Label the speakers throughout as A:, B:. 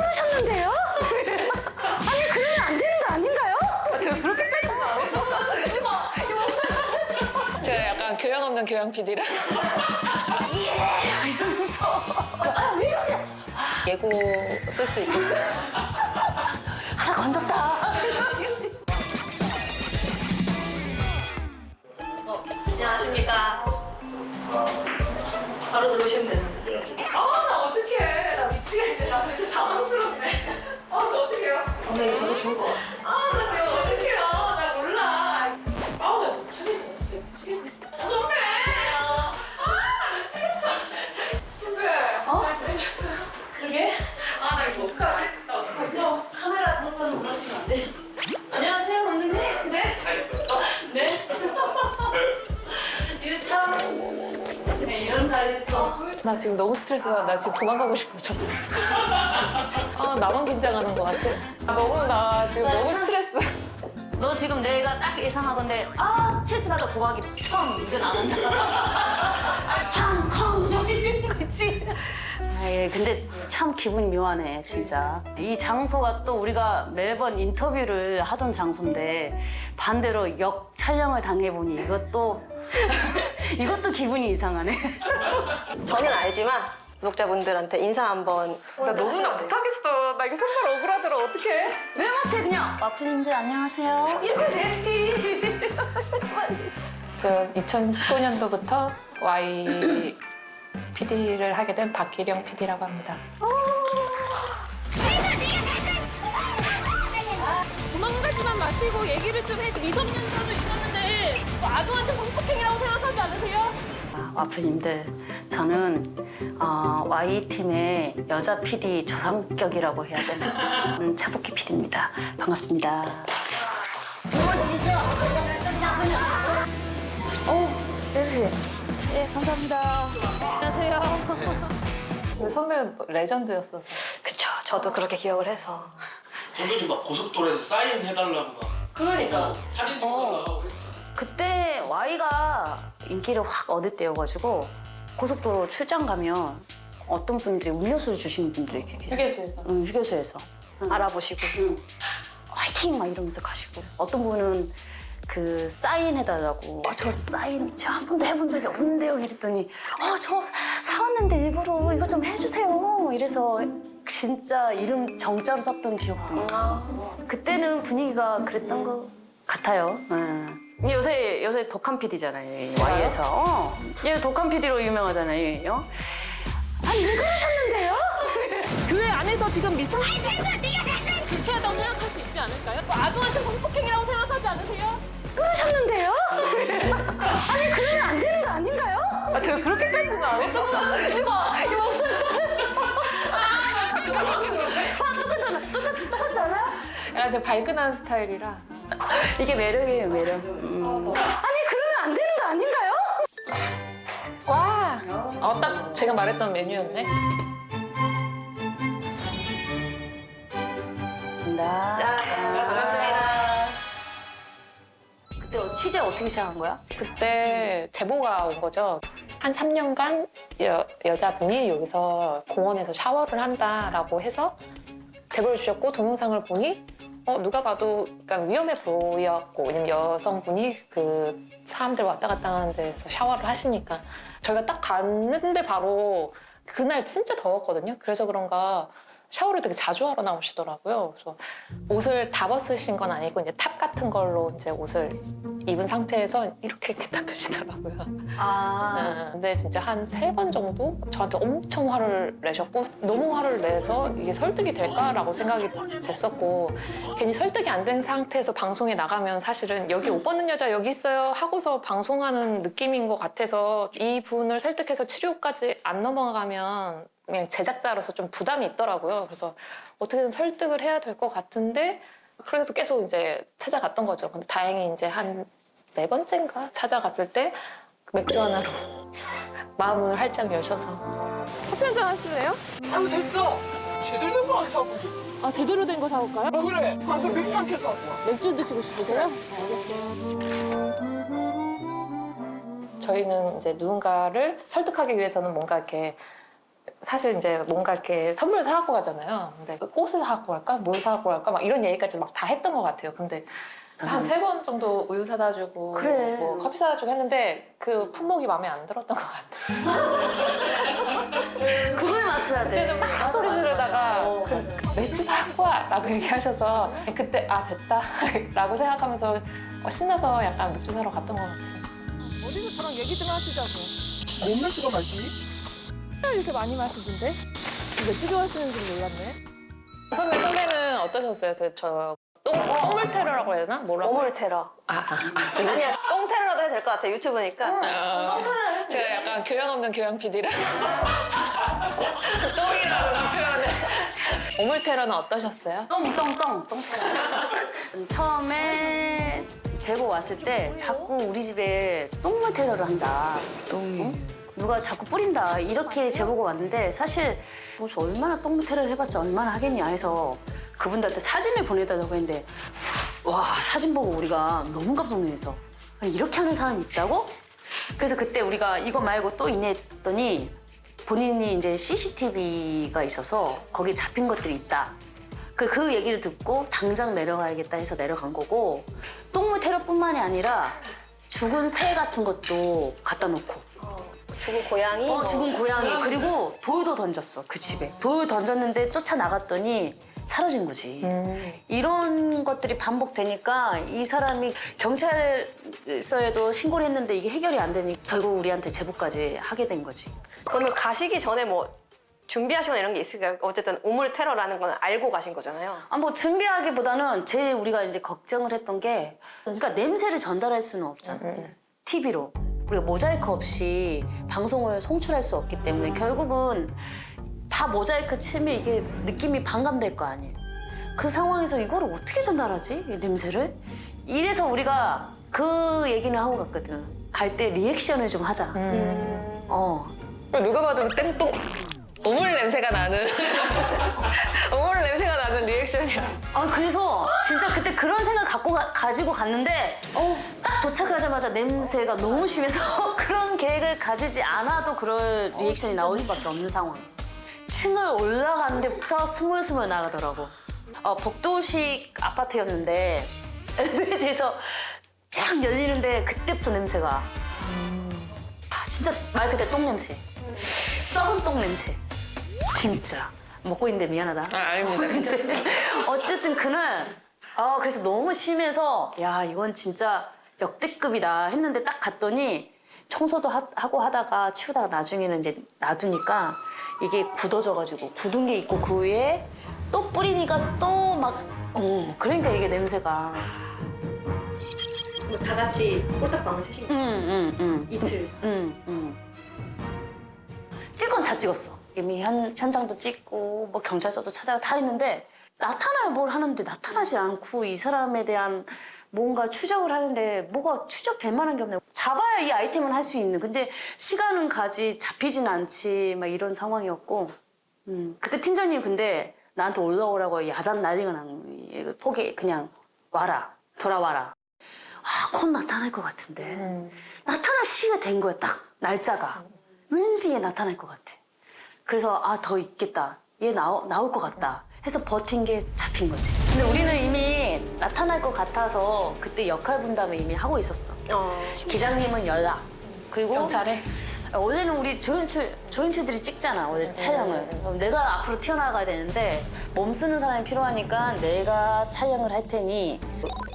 A: 끊으셨는데요? 아니 그러면 안 되는 거 아닌가요?
B: 것 같아요. 제가 약간 교양 없는 교양 PD라.
A: 아왜 이러세요?
B: 예고 쓸 수 있게끔.
A: 하나 건졌다.
C: 안녕하십니까. 바로 들어오시면 되는데.
B: 어떡해요?
C: 오늘 저도 죽을 것 같아요.
B: 아, 나 지금 어떡해요. 나 몰라. 아, 나못 차리겠네. 진짜 미치겠네. 선배! 아, 나 미치겠어. 선배, 잘 지내셨어요?
C: 그러게?
B: 아, 나 이거 어떡하지? 나 어떡하지?
C: 카메라 항상 몰랐으면 안 되죠. 안녕하세요, 감독님. 네. 어, 네. 이거 참. 네, 이런 자리 또.
B: 나 지금 너무 스트레스 받아. 나 지금 도망가고 싶어, 저. 아, 나만 긴장하는 것 같아. 아, 너무 나 지금 너무 스트레스.
A: 너 지금 내가 딱 예상하건데 아 스트레스 받아 고하기 처음 이건 안 한다. 팡팡 이런 거지. 아예 근데 참 기분이 묘하네 진짜. 이 장소가 또 우리가 매번 인터뷰를 하던 장소인데 반대로 역 촬영을 당해보니 이것도 이것도 기분이 이상하네.
C: 저는 알지만 구독자분들한테 인사 한번.
B: 나 너무 나 못하겠어. 나 이게 손발 억울하더라. 어떡해?
A: 왜 그냥 와플님들 안녕하세요. 이거 되지.
B: 지금 2019년도부터 Y PD를 하게 된 박기령 PD라고 합니다.
D: 도망가지만 마시고 얘기를 좀 해줘. 미성년자도 있었는데 뭐 아동한테 성폭행이라고 생각하지 않으세요?
A: 아, 와플님들 저는 어, Y팀의 여자 PD 조상격이라고 해야 되나 음, 차복희 PD입니다. 반갑습니다.
B: 근데 선배 레전드였어서.
C: 그쵸. 저도 그렇게 기억을 해서.
E: 선배님 막 고속도로에서 사인 해달라고 막
B: 그러니까.
E: 사진 찍어달라고 했어.
A: 그때 Y가 인기를 확 얻을 때여가지고 고속도로 출장 가면 어떤 분들이 음료수를 주시는 분들이 이렇게 계세요.
B: 휴게소에서.
A: 응, 휴게소에서.
C: 알아보시고.
A: 화이팅! 막 이러면서 가시고. 어떤 분은 그 사인 해달라고. 아, 저 사인 저 한 번도 해본 적이 없는데요. 이랬더니 아저 사왔는데 일부러 이거 좀 해주세요. 이래서 진짜 이름 정자로 썼던 기억도 나요 그때는 분위기가 그랬던 것 같아요. 예. 요새 요새 독한 PD잖아요 Y에서 어. 얘 독한 PD로 유명하잖아요 어? 아니 왜 그러셨는데요?
D: 교회 안에서 지금 미성 불쾌하다고 생각할 수 있지 않을까요? 뭐 아동한테 성폭행이라고 생각하지 않으세요?
A: 그러셨는데요? 아니 그러면 안 되는 거 아닌가요?
B: 아, 제가 그렇게까지는 안 했던 것 같아요.
A: 이봐, 이 목소리 아, 똑같잖아. 똑같, 똑같지 않아?
B: 약간 제가 발끈한 스타일이라.
A: 이게 매력이에요, 매력. 음. 아니, 그러면 안 되는 거 아닌가요?
B: 와! 어, 딱 제가 말했던 메뉴였네.
A: 반갑습니다.
C: 자, 반갑습니다.
A: 그때 취재 어떻게 시작한 거야?
B: 그때 제보가 온 거죠. 한 3년간 여, 여자분이 여기서 공원에서 샤워를 한다라고 해서 제보를 주셨고 동영상을 보니 어, 누가 봐도 약간 위험해 보였고 왜냐면 여성분이 그 사람들 왔다 갔다 하는 데서 샤워를 하시니까 저희가 딱 갔는데 바로 그날 진짜 더웠거든요. 그래서 그런가 샤워를 되게 자주 하러 나오시더라고요. 그래서 옷을 다 벗으신 건 아니고 이제 탑 같은 걸로 이제 옷을 입은 상태에서 이렇게 이렇게 닦으시더라고요.
A: 아.
B: 네, 근데 진짜 한 세 번 정도 저한테 엄청 화를 내셨고 너무 화를 내서 이게 설득이 될까라고 생각이 됐었고 괜히 설득이 안 된 상태에서 방송에 나가면 사실은 여기 옷 벗는 여자 여기 있어요 하고서 방송하는 느낌인 것 같아서 이 분을 설득해서 치료까지 안 넘어가면 그냥 제작자로서 좀 부담이 있더라고요. 그래서 어떻게든 설득을 해야 될 것 같은데 그래서 계속 이제 찾아갔던 거죠. 근데 다행히 이제 한 네 번째인가 찾아갔을 때 맥주 하나로 마음문을 활짝 여셔서
D: 커피 한잔 하실래요?
F: 아유 됐어. 제대로 된거안 사고.
D: 아 제대로 된 거 사올까요?
F: 그래. 가서 맥주 한 캔 사고. 와.
D: 맥주 드시고 싶으세요?
B: 저희는 이제 누군가를 설득하기 위해서는 뭔가 이렇게 사실 이제 뭔가 이렇게 선물 사갖고 가잖아요. 근데 그 꽃을 사갖고 갈까? 뭘 사갖고 갈까? 막 이런 얘기까지 막 다 했던 것 같아요. 근데 한 세 번 정도 우유 사다 주고
A: 그래.
B: 뭐 커피 사다 주고 했는데 그 품목이 마음에 안 들었던 것 같아요.
A: 그걸 맞춰야 돼.
B: 그때는 막
A: 맞아,
B: 소리 지르다가.
A: 어,
B: 그. 맥주 사갖고 와 라고 얘기하셔서 그때 아 됐다 라고 생각하면서 어, 신나서 약간 맥주 사러 갔던 것 같아요.
F: 어디서 저랑 얘기 좀 하시자고.
G: 뭔 맥주가 맛있니?
F: 이렇게 많이 마시던데? 맥주 좋아하시는 줄 몰랐네.
B: 선배 선배는 어떠셨어요? 그 저 똥, 똥물 테러라고 해야 되나? 뭐라고?
H: 오물 테러.
B: 아, 아, 아
H: 아니야, 똥 테러라도 해도 될 것 같아, 유튜브니까.
B: 어, 제가 약간 교양 없는 교양 PD라 똥이라고 표현을 오물 테러는 어떠셨어요?
A: 똥똥똥 똥. 처음에 제보 왔을 때 자꾸 우리 집에 똥물 테러를 한다. 똥이. 누가 자꾸 뿌린다 이렇게 제보가 왔는데 사실 무슨 얼마나 똥물 테러를 해봤자 얼마나 하겠냐 해서 그분들한테 사진을 보내달라고 했는데 와 사진 보고 우리가 너무 아니, 이렇게 하는 사람이 있다고? 그래서 그때 우리가 이거 말고 또 있네 했더니 본인이 이제 CCTV가 있어서 거기 잡힌 것들이 있다. 그, 그 얘기를 듣고 당장 내려가야겠다 해서 내려간 거고 똥물 테러뿐만이 아니라 죽은 새 같은 것도 갖다 놓고
H: 죽은 고양이.
A: 어,
H: 뭐.
A: 죽은 고양이 그리고 돌도 던졌어 그 집에 돌 던졌는데 쫓아 나갔더니 사라진 거지 이런 것들이 반복되니까 이 사람이 경찰서에도 신고를 했는데 이게 해결이 안 되니 결국 우리한테 제보까지 하게 된 거지
H: 그러면 가시기 전에 뭐 준비하시거나 이런 게 있을까요? 어쨌든 오물 테러라는 건 알고 가신 거잖아요.
A: 아, 뭐 준비하기보다는 제일 우리가 이제 걱정을 했던 게 그러니까 냄새를 전달할 수는 없잖아. TV로. 우리가 모자이크 없이 방송을 송출할 수 없기 때문에 결국은 다 모자이크 치면 이게 느낌이 반감될 거 아니에요. 그 상황에서 이거를 어떻게 전달하지? 이 냄새를? 이래서 우리가 그 얘기는 하고 갔거든. 갈 때 리액션을 좀 하자. 어.
B: 누가 봐도 땡똥 오물 냄새가 나는 오물 냄새가 나는 리액션이었어.
A: 아 그래서 진짜 그때 그런 생각 갖고 가, 지고 갔는데 어, 딱 도착하자마자 냄새가 너무 심해서 그런 계획을 가지지 않아도 그럴 리액션이 나올 수밖에 없는 상황. 층을 올라가는 데부터 스물스물 나가더라고. 어, 복도식 아파트였는데 엘리베이터에서 쫙 열리는데 그때부터 냄새가 아, 진짜 말 그대로 똥 냄새. 썩은 똥 냄새. 진짜 먹고 있는데 미안하다.
B: 아, 아닙니다.
A: 근데 어쨌든 그날 아 그래서 너무 심해서 야 이건 진짜 역대급이다 했는데 딱 갔더니 청소도 하, 고 하다가 치우다가 나중에는 이제 놔두니까 이게 굳어져가지고 굳은 게 있고 그 위에 또 뿌리니까 또 막 어, 그러니까 이게 냄새가
H: 다 같이 홀딱방을 쓰신 거예요?
A: 응응응
H: 이틀.
A: 응, 응. 찍은 건다 찍었어. 이미 현, 현장도 찍고 뭐 경찰서도 찾아가 다 했는데 나타나야 뭘 하는데 나타나지 않고 이 사람에 대한 뭔가 추적을 하는데 뭐가 추적될 만한 게 없네. 잡아야 이 아이템은 할수 있는. 근데 시간은 가지 잡히진 않지 막 이런 상황이었고. 음, 그때 팀장님 근데 나한테 올라오라고 야단 난리가 난. 포기 그냥 와라 돌아와라. 아, 곧 나타날 것 같은데. 나타날 시기가 된 거야, 딱. 날짜가. 왠지 얘 나타날 것 같아. 그래서, 아, 더 있겠다. 얘 나오, 나올 것 같다. 해서 버틴 게 잡힌 거지. 근데 우리는 이미 나타날 것 같아서 그때 역할 분담을 이미 하고 있었어.
H: 어.
A: 기장님은 연락. 그리고
B: 경찰에
A: 원래는 우리 조연출, 조연출들이 찍잖아, 원래 촬영을. 그럼 내가 앞으로 튀어나가야 되는데 몸 쓰는 사람이 필요하니까 내가 촬영을 할 테니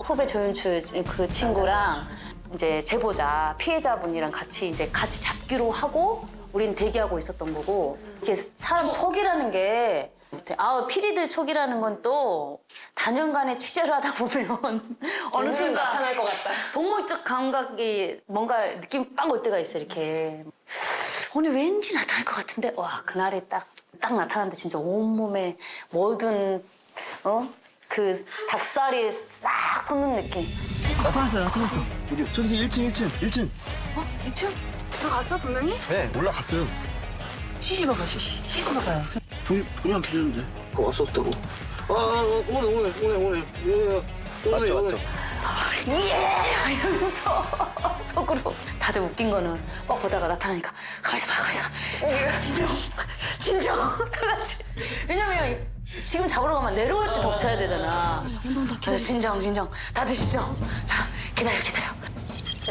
A: 후배 조연출 그 친구랑 이제 제보자, 피해자분이랑 같이 이제 같이 잡기로 하고 우린 대기하고 있었던 거고. 이게 사람 촉이라는 게 아, 피디들 촉이라는 건 또 단연간의 취재를 하다 보면 어느 순간
B: 나타날 것 같다.
A: 동물적 감각이 뭔가 느낌이 빵 올 때가 있어 이렇게. 오늘 왠지 나타날 것 같은데? 와 그날에 딱 딱 나타났는데 진짜 온몸에 모든 어 그 닭살이 싹 솟는 느낌.
G: 나타났어요, 나타났어. 저기서 1층, 1층, 1층.
A: 2층 들어갔어 분명히?
G: 네, 올라갔어요.
A: 시시 봐봐 시시 시시 봐봐요
G: 돈이, 돈이 안 필요한데. 그거 왔었다고. 아, 아, 오네, 오네, 오네, 오네. 오네, 오네,
I: 맞죠. 맞죠.
A: 예! 이러면서 속으로 다들 웃긴 거는 막 보다가 나타나니까 가만있어 봐 가만있어 봐. 자, 진정 진정 다 같이 왜냐면 지금 잡으러 가면 내려올 때 덮쳐야 되잖아 그래서 진정 진정 다들 진정 자 기다려 기다려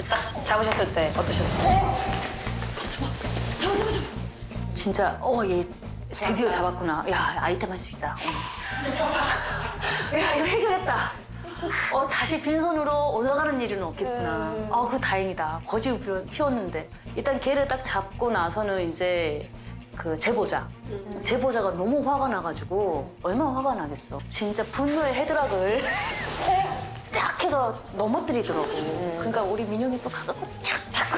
H: 딱 잡으셨을 때 어떠셨어요?
A: 진짜 어 얘 드디어 잡았구나. 야 아이템 할 수 있다. 어. 야 이거 해결했다. 어 다시 빈손으로 올라가는 일은 없겠구나. 아그 다행이다. 거지 피웠는데. 일단 걔를 딱 잡고 나서는 이제 그 제보자. 제보자가 너무 화가 나가지고 얼마나 화가 나겠어. 진짜 분노의 헤드락을 쫙 해서 넘어뜨리더라고. 그러니까 우리 민영이 또 가갖고 착 잡고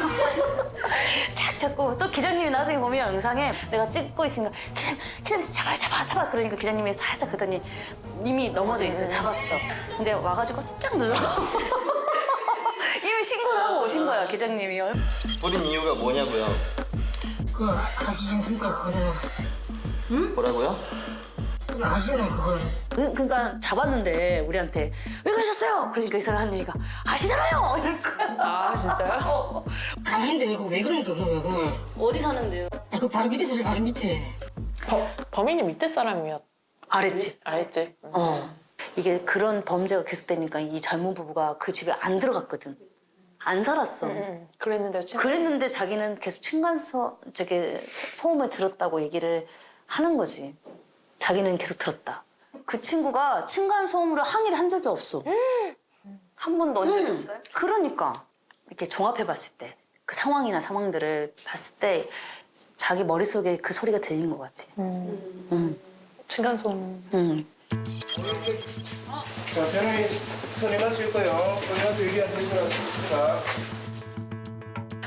A: 착 잡고 또 기자님이 나중에 보면 영상에 내가 찍고 있으니까 기자님 기자님 잡아 잡아 잡아 그러니까 기자님이 살짝 그더니 이미 넘어져 있어요. 잡았어. 근데 와가지고 쫙 늦어 이미 신고를 하고 오신 거야 기자님이
G: 뿌린 이유가 뭐냐고요?
I: 그 아시지 않습니까 그거는
G: 뭐라고요?
I: 그 아시는 그걸
A: 그- 그러니까 잡았는데 우리한테 왜 그러셨어요? 그러니까 이 사람 하는 얘기가 아시잖아요 이러니까
B: 아 진짜요?
I: 가만인데 왜, 그- 왜 그러니까 그거 그거
A: 어디 사는데요?
I: 아, 그 바로 밑에 서 바로 밑에
B: 범인이 밑에 사람이었
A: 아랬지
B: 알지?
A: 어. 이게 그런 범죄가 계속되니까 이 젊은 부부가 그 집에 안 들어갔거든. 안 살았어.
B: 응. 그랬는데 진짜
A: 그랬는데 자기는 계속 층간소 저게 소음을 들었다고 얘기를 하는 거지. 자기는 계속 들었다. 그 친구가 층간 소음으로 항의를 한 적이 없어.
H: 한 번도 온 적이
A: 음.
H: 없어요?
A: 그러니까 이렇게 종합해 봤을 때 그 상황이나 상황들을 봤을 때 자기 머릿속에 그 소리가 들린 것 같아.
B: 음,
A: 음,
B: 층간소음
A: 음.
J: 자, 선임하실 거요. 본인한테 얘기 안 드리고 나왔습니다.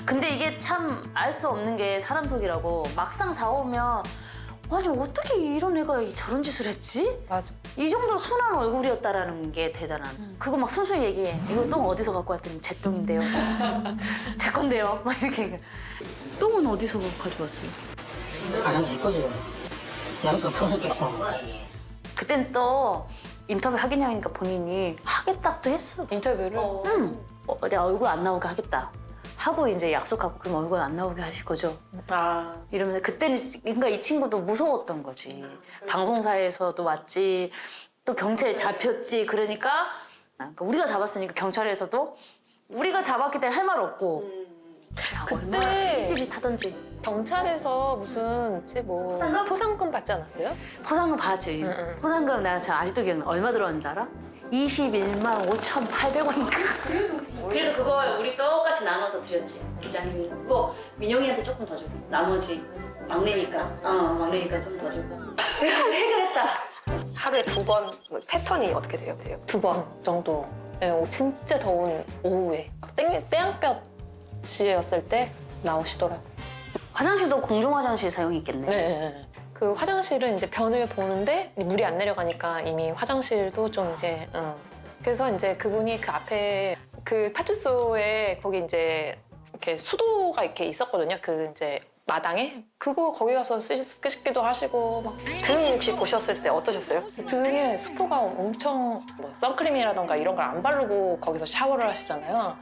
A: 근데 이게 참 알 수 없는 게 사람 속이라고 막상 잡으면 아니 어떻게 이런 애가 저런 짓을 했지?
B: 맞아.
A: 이 정도로 순한 얼굴이었다라는 게 대단한. 그거 막 순순히 얘기해. 이거 똥 어디서 갖고 왔더니 제 똥인데요. 제 건데요. 막 이렇게. 얘기해. 똥은 어디서 가져왔어요?
I: 화장실 거지 나니까 풀었겠고
A: 그땐 또 인터뷰 하겠냐 하니까 본인이 하겠다고 했어.
B: 인터뷰를
A: 응. 어, 내 얼굴 안 나오게 하겠다. 하고 이제 약속하고 그럼 얼굴 안 나오게 하실 거죠?
B: 아
A: 이러면서 그때는 그러니까 이 친구도 무서웠던 거지. 방송사에서도 왔지, 또 경찰에 잡혔지. 그러니까 그러니까 우리가 잡았으니까 경찰에서도 우리가 잡았기 때문에 할 말 없고. 야, 얼마나
B: 그때
A: 찌릿찌릿하던지.
B: 경찰에서 무슨 뭐
A: 포상금?
B: 포상금 받지 않았어요?
A: 포상금 받지.
B: 응, 응.
A: 포상금 내가 지금 아직도 기억나. 얼마 들어왔는지 알아? 21만 5,800원인가? 그래도 그래서 그거 우리 똑같이 나눠서 드렸지 기자님이 그거 민영이한테 조금 더 주고 나머지 막내니까 어 막내니까 좀 더 주고 해결했다
H: 하루에 두 번 패턴이 어떻게 돼요? 돼요?
B: 두 번 정도. 네, 오, 진짜 더운 오후에 땡, 땡볕이었을 때 나오시더라고요.
A: 화장실도 공중 화장실 사용했겠네
B: 네, 네, 네. 그 화장실은 이제 변을 보는데 물이 안 내려가니까 이미 화장실도 좀 이제 어. 그래서 이제 그분이 그 앞에 그 파출소에 거기 이제 이렇게 수도가 이렇게 있었거든요. 그 이제 마당에 그거 거기 가서 쓰- 씻기도 하시고 막
H: 등 혹시 보셨을 때 어떠셨어요?
B: 등에 수포가 엄청 뭐 선크림이라던가 이런 걸 안 바르고 거기서 샤워를 하시잖아요.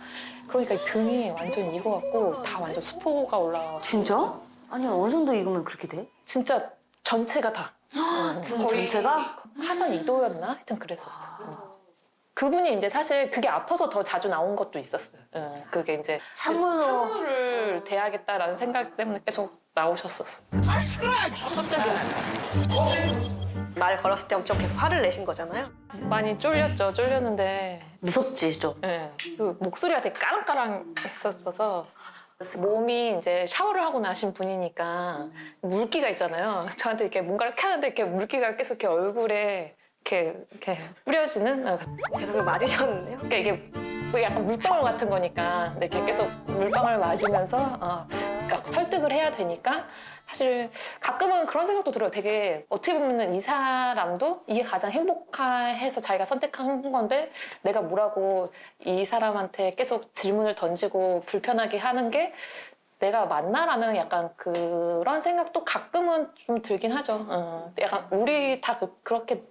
B: 그러니까 이 등이 완전 익어갖고 다 완전 수포가 올라와.
A: 진짜? 아니 어느 정도 익으면 그렇게 돼?
B: 진짜 전체가 다. 어,
A: 등
B: 거의
A: 전체가?
B: 화산 2도였나? 하여튼 그랬었어요. 어. 그분이 이제 사실 그게 아파서 더 자주 나온 것도 있었어요. 어, 그게 이제
A: 산물로
B: 산물을 대야겠다라는 생각 때문에 계속 나오셨었어.
H: 말 걸었을 때 엄청 계속 화를 내신 거잖아요.
B: 많이 쫄렸죠. 쫄렸는데
A: 무섭지 좀
B: 예, 그 목소리가 되게 까랑까랑했었어서 몸이 이제 샤워를 하고 나신 분이니까 물기가 있잖아요. 저한테 이렇게 뭔가를 켜는데 이렇게 물기가 계속 이렇게 얼굴에 이렇게 이렇게 뿌려지는 어,
H: 계속 맞으셨는데요.
B: 그러니까 이게 뭐 약간 물방울 같은 거니까 근데 이렇게 계속 물방울 맞으면서 어, 그러니까 설득을 해야 되니까 사실 가끔은 그런 생각도 들어요. 되게 어떻게 보면 이 사람도 이게 가장 행복해서 자기가 선택한 건데 내가 뭐라고 이 사람한테 계속 질문을 던지고 불편하게 하는 게 내가 맞나라는 약간 그런 생각도 가끔은 좀 들긴 하죠. 어, 약간 우리 다 그, 렇게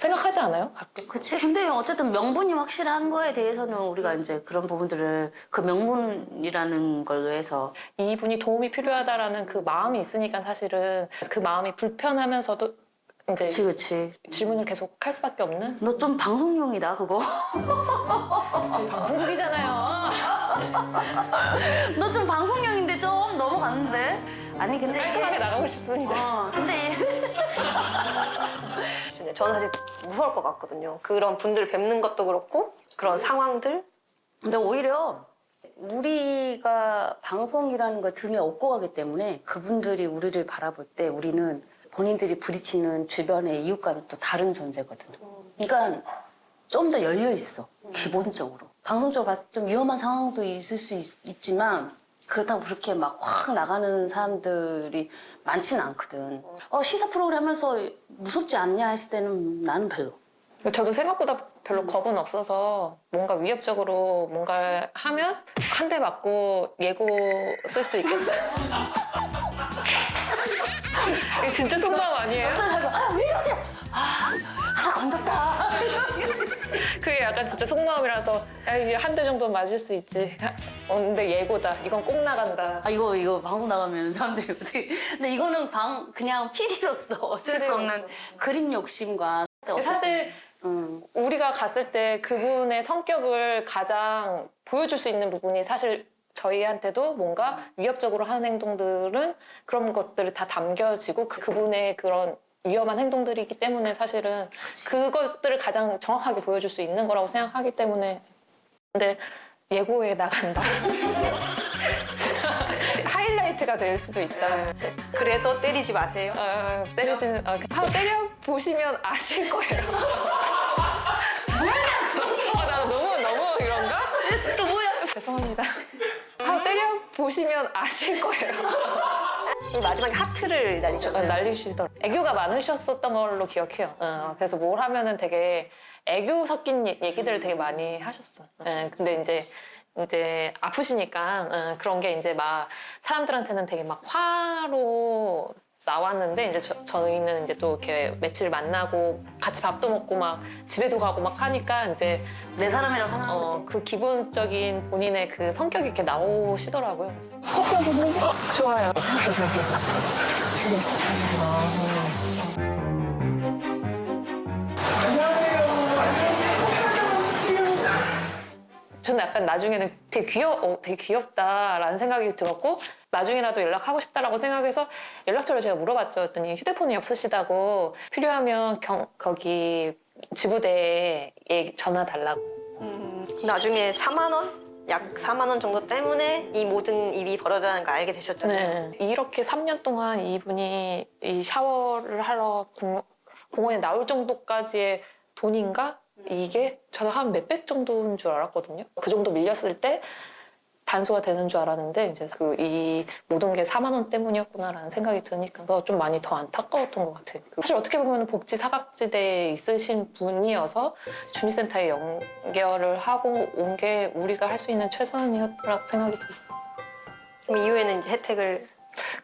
B: 생각하지 않아요? 가끔?
A: 그치. 근데 어쨌든 명분이 확실한 거에 대해서는 우리가 이제 그런 부분들을 그 명분이라는 걸로 해서
B: 이분이 도움이 필요하다라는 그 마음이 있으니까 사실은 그 마음이 불편하면서도 이제
A: 그치 그치.
B: 질문을 계속 할 수밖에 없는
A: 너 좀 방송용이다 그거.
B: 방송국이잖아요.
A: 너 좀 방송용인데 좀 넘어갔는데. 아니 근데
B: 깔끔하게 나가고 싶습니다.
A: 어 근데
H: 근데 저는 사실 무서울 것 같거든요. 그런 분들을 뵙는 것도 그렇고 그런 상황들
A: 근데 오히려 우리가 방송이라는 걸 등에 업고 가기 때문에 그분들이 우리를 바라볼 때 우리는 본인들이 부딪히는 주변의 이웃과는 또 다른 존재거든. 그러니까 좀 더 열려 있어 기본적으로. 방송적으로 봤을 때 좀 위험한 상황도 있을 수 있, 지만 그렇다고 그렇게 막 확 나가는 사람들이 많지는 않거든. 어, 시사 프로그램 하면서 무섭지 않냐 했을 때는 나는 별로.
B: 저도 생각보다 별로 겁은 없어서 뭔가 위협적으로 뭔가 하면 한 대 맞고 예고 쓸 수. 이게 진짜 속마음 아니에요?
A: 아, 왜 이러세요? 아, 하나 건졌다.
B: 그게 약간 진짜 속마음이라서 한 대 정도 맞을 수 있지. 어, 근데 예고다. 이건 꼭 나간다.
A: 아 이거 이거 방송 나가면 사람들이 어떻게? 근데 이거는 방 그냥 PD로서 어쩔 수 없는 그림 욕심과
B: 사실
A: 음,
B: 우리가 갔을 때 그분의 성격을 가장 보여줄 수 있는 부분이 사실 저희한테도 뭔가 위협적으로 하는 행동들은 그런 것들을 다 담겨지고 그, 그분의 그런 위험한 행동들이기 때문에 사실은 그것들을 가장 정확하게 보여줄 수 있는 거라고 생각하기 때문에 근데 예고에 나간다 하이라이트가 될 수도 있다
H: 그래서 때리지 마세요.
B: 아, 때리지는 아, 한번 때려 보시면 아실 거예요. 아, 나 너무 너무 이런가? 또 뭐야? 죄송합니다. 한번 때려 보시면 아실 거예요.
H: 마지막에 하트를
B: 어,
H: 날리셨어요.
B: 날리시더라고. 애교가 많으셨었던 걸로 기억해요. 어, 그래서 뭘 하면은 되게 애교 섞인 얘- 얘기들을 되게 많이 하셨어. 예, 근데 이제 이제 아프시니까 어, 그런 게 이제 막 사람들한테는 되게 막 화로 나왔는데 이제 저, 저희는 이제 또 이렇게 며칠 만나고 같이 밥도 먹고 막 집에도 가고 막 하니까 이제
A: 내 사람이라고 생각한 거지.
B: 어, 그 기본적인 본인의 그 성격이 이렇게 나오시더라고요. 그래서 커피 한잔 먹어? 좋아요. 저는 약간 나중에는 되게 귀여, 어, 되게 귀엽다라는 생각이 들었고 나중에라도 연락하고 싶다라고 생각해서 연락처를 제가 물어봤죠. 했더니 휴대폰이 없으시다고 필요하면 경, 거기 지구대에 예- 전화 달라고.
H: 음, 나중에 4만 원? 약 4만 원 정도 때문에 이 모든 일이 벌어졌다는 걸 알게 되셨잖아요.
B: 네. 이렇게 3년 동안 이분이 이 샤워를 하러 공, 공원에 나올 정도까지의 돈인가? 이게 저는 한 몇백 정도인 줄 알았거든요. 그 정도 밀렸을 때 단수가 되는 줄 알았는데 이제 그 이 모든 게 4만 원 때문이었구나라는 생각이 드니까 더좀 많이 더 안타까웠던 것 같아요. 그 사실 어떻게 보면 복지 사각지대에 있으신 분이어서 주민센터에 연결을 하고 온 게 우리가 할 수 있는 최선이었다고 생각이 들어요.
H: 그럼 이후에는 이제 혜택을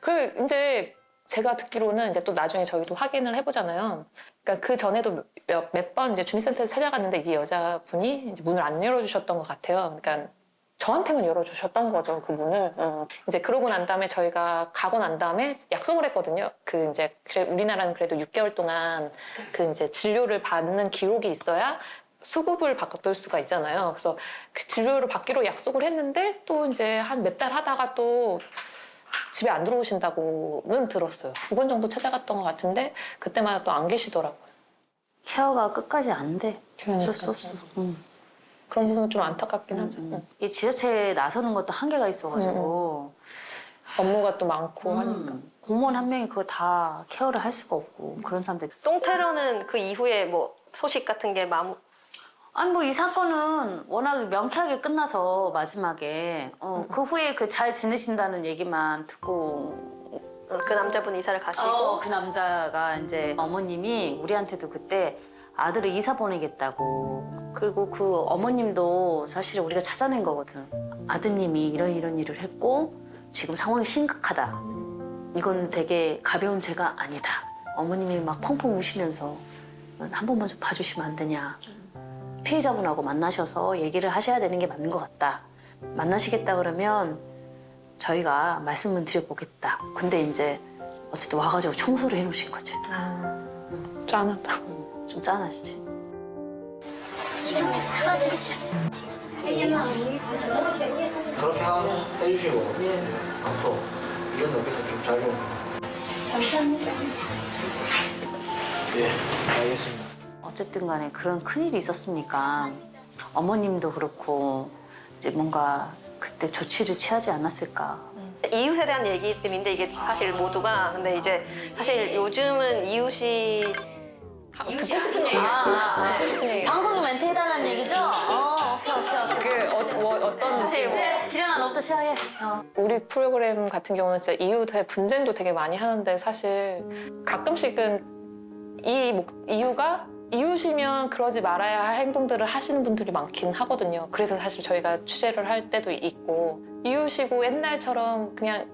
B: 그 이제 제가 듣기로는 이제 또 나중에 저희도 확인을 해보잖아요. 그러니까 그 전에도 몇 번 이제 주민센터에 찾아갔는데 이 여자분이 이제 문을 안 열어주셨던 것 같아요. 그러니까 저한테만 열어주셨던 거죠 그 문을. 어. 이제 그러고 난 다음에 저희가 가고 난 다음에 약속을 했거든요. 그 이제 그래 우리나라는 그래도 6개월 동안 그 이제 진료를 받는 기록이 있어야 수급을 바꿔둘 수가 있잖아요. 그래서 그 진료를 받기로 약속을 했는데 또 이제 한 몇 달 하다가 또 집에 안 들어오신다고는 들었어요. 두 번 정도 찾아갔던 것 같은데 그때마다 또 안 계시더라고요.
A: 케어가 끝까지 안 돼.
B: 그러니까.
A: 어쩔 수 없어. 음.
B: 그런 부분은 좀 안타깝긴 하죠.
A: 이 지자체에 나서는 것도 한계가 있어가지고
B: 업무가 또 많고
A: 음,
B: 하니까.
A: 공무원 한 명이 그걸 다 케어를 할 수가 없고 그런 사람들.
H: 똥테러는 그 이후에 뭐 소식 같은 게 마무
A: 아니 뭐 이 사건은 워낙 명쾌하게 끝나서 마지막에 어, 그 후에 그 잘 지내신다는 얘기만 듣고.
H: 어, 그 남자분 이사를 가시고?
A: 어, 그 남자가 이제 어머님이 우리한테도 그때 아들을 이사 보내겠다고. 그리고 그 어머님도 사실 우리가 찾아낸 거거든. 아드님이 이런 이런 일을 했고 지금 상황이 심각하다. 이건 되게 가벼운 죄가 아니다. 어머님이 막 펑펑 우시면서 한 번만 좀 봐주시면 안 되냐. 피해자분하고 만나셔서 얘기를 하셔야 되는 게 맞는 것 같다. 만나시겠다 그러면 저희가 말씀은 드려보겠다. 근데 이제 어쨌든 와가지고 청소를 해놓으신 거지.
B: 짠하다.
A: 좀 짠하시지.
J: 그렇게 하면 해주시고 앞으로 이런 여기서 좀잘 좀. 감사합니다. 예, 알겠습니다.
A: 어쨌든 간에 그런 큰일이 있었으니까 어머님도 그렇고 이제 뭔가 그때 조치를 취하지 않았을까.
H: 이웃에 대한 얘기들인데 이게 사실 모두가 근데 이제 사실 요즘은 이웃이
B: 듣고 싶은 얘기.
A: 아,
B: 듣고 싶은 얘기.
A: 방송국 멘트 해달라는 얘기죠? 어, 오케이, 오케이, 오케이.
B: 그 어, 뭐, 어떤
H: 사실 뭐
A: 기량아, 너부터 시작해. 어.
B: 우리 프로그램 같은 경우는 진짜 이웃의 분쟁도 되게 많이 하는데 사실 가끔씩은 이 목- 이유가 이웃이면 그러지 말아야 할 행동들을 하시는 분들이 많긴 하거든요. 그래서 사실 저희가 취재를 할 때도 있고 이웃이고 옛날처럼 그냥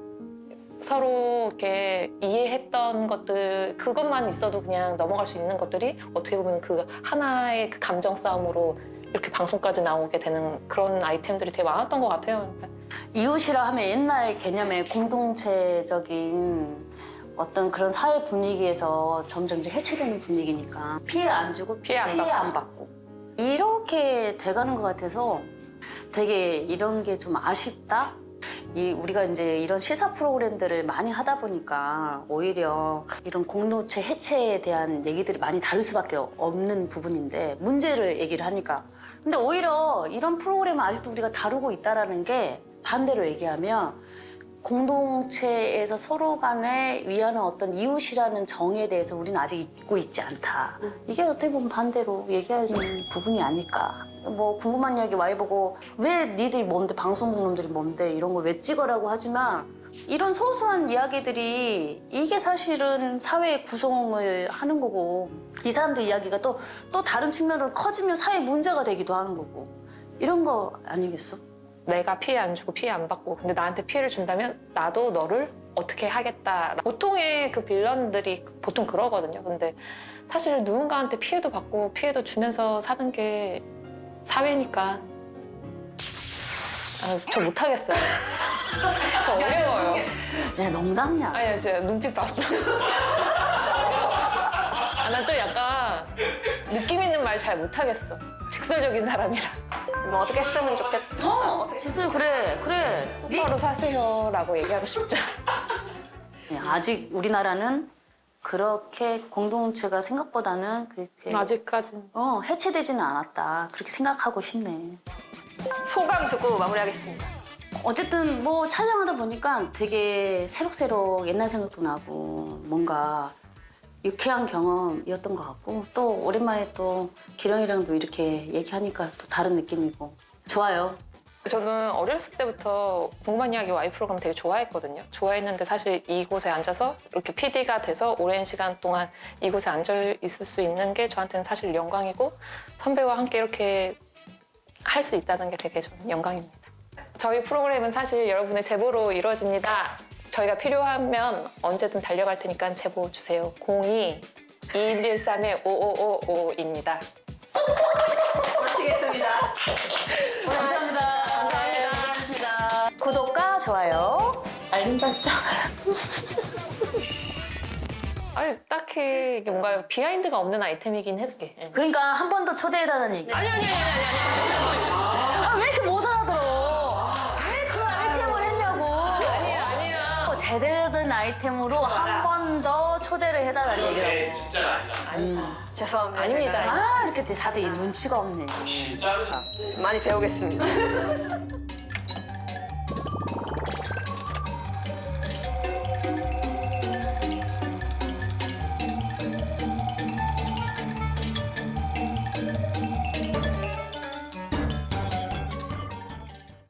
B: 서로 이렇게 이해했던 것들 그것만 있어도 그냥 넘어갈 수 있는 것들이 어떻게 보면 그 하나의 그 감정 싸움으로 이렇게 방송까지 나오게 되는 그런 아이템들이 되게 많았던 것 같아요.
A: 이웃이라 하면 옛날 개념의 공동체적인 어떤 그런 사회 분위기에서 점점 이제 해체되는 분위기니까 피해 안 주고
B: 피해 안 받고.
A: 이렇게 돼가는 것 같아서 되게 이런 게 좀 아쉽다. 이 우리가 이제 이런 시사 프로그램들을 많이 하다 보니까 오히려 이런 공동체 해체에 대한 얘기들이 많이 다를 수밖에 없는 부분인데 문제를 얘기를 하니까. 근데 오히려 이런 프로그램을 아직도 우리가 다루고 있다라는 게 반대로 얘기하면 공동체에서 서로 간에 위하는 어떤 이웃이라는 정에 대해서 우리는 아직 잊고 있지 않다. 이게 어떻게 보면 반대로 얘기하는 부분이 아닐까. 뭐 궁금한 이야기 많이 보고 왜 니들이 뭔데 방송국 놈들이 뭔데 이런 걸 왜 찍어라고 하지만 이런 소소한 이야기들이 이게 사실은 사회의 구성을 하는 거고 이 사람들 이야기가 또 또 다른 측면으로 커지면 사회 문제가 되기도 하는 거고 이런 거 아니겠어?
B: 내가 피해 안 주고 피해 안 받고 근데 나한테 피해를 준다면 나도 너를 어떻게 하겠다. 보통의 그 빌런들이 보통 그러거든요. 근데 사실 누군가한테 피해도 받고 피해도 주면서 사는 게 사회니까 아, 저 못하겠어요. 저 어려워요.
A: 내 농담이야.
B: 아니 진짜 눈빛 봤어. 아, 난 좀 약간 느낌 있는 말 잘 못하겠어. 직설적인 사람이라.
H: 뭐 어떻게 했으면 좋겠다.
A: 어, 지수 그래 그래. 네.
B: 똑바로 사세요라고 얘기하고 싶죠.
A: 네, 아직 우리나라는 그렇게 공동체가 생각보다는 그렇게
B: 아직까지는.
A: 어, 해체되지는 않았다. 그렇게 생각하고 싶네.
H: 소감 듣고 마무리하겠습니다.
A: 어쨌든 뭐 촬영하다 보니까 되게 새록새록 옛날 생각도 나고 뭔가 유쾌한 경험이었던 것 같고 또 오랜만에 또 기령이랑도 이렇게 얘기하니까 또 다른 느낌이고 좋아요.
B: 저는 어렸을 때부터 궁금한 이야기 와이 프로그램 되게 좋아했거든요. 좋아했는데 사실 이곳에 앉아서 이렇게 PD가 돼서 오랜 시간 동안 이곳에 앉아 있을 수 있는 게 저한테는 사실 영광이고 선배와 함께 이렇게 할 수 있다는 게 되게 저는 영광입니다. 저희 프로그램은 사실 여러분의 제보로 이루어집니다. 저희가 필요하면 언제든 달려갈 테니까 제보 주세요. 02 2113의 5555입니다.
H: 마치겠습니다.
A: 감사합니다. 감사합니다. 고생하셨습니다. 구독과 좋아요.
B: 알림 설정. 아니 딱히 이게 뭔가 비하인드가 없는 아이템이긴 했어. 예.
A: 그러니까 한 번 더 초대해달라는 얘기.
B: 아니 아니 아니 아니 아니.
A: 아, 왜 제대로 된 아이템으로 한 번 더 초대를 해달라는 얘기라고.
E: 네, 진짜가 아니다.
H: 죄송합니다.
B: 아닙니다.
A: 아, 이렇게 다들 이 눈치가 없네.
E: 진짜
H: 많이 배우겠습니다.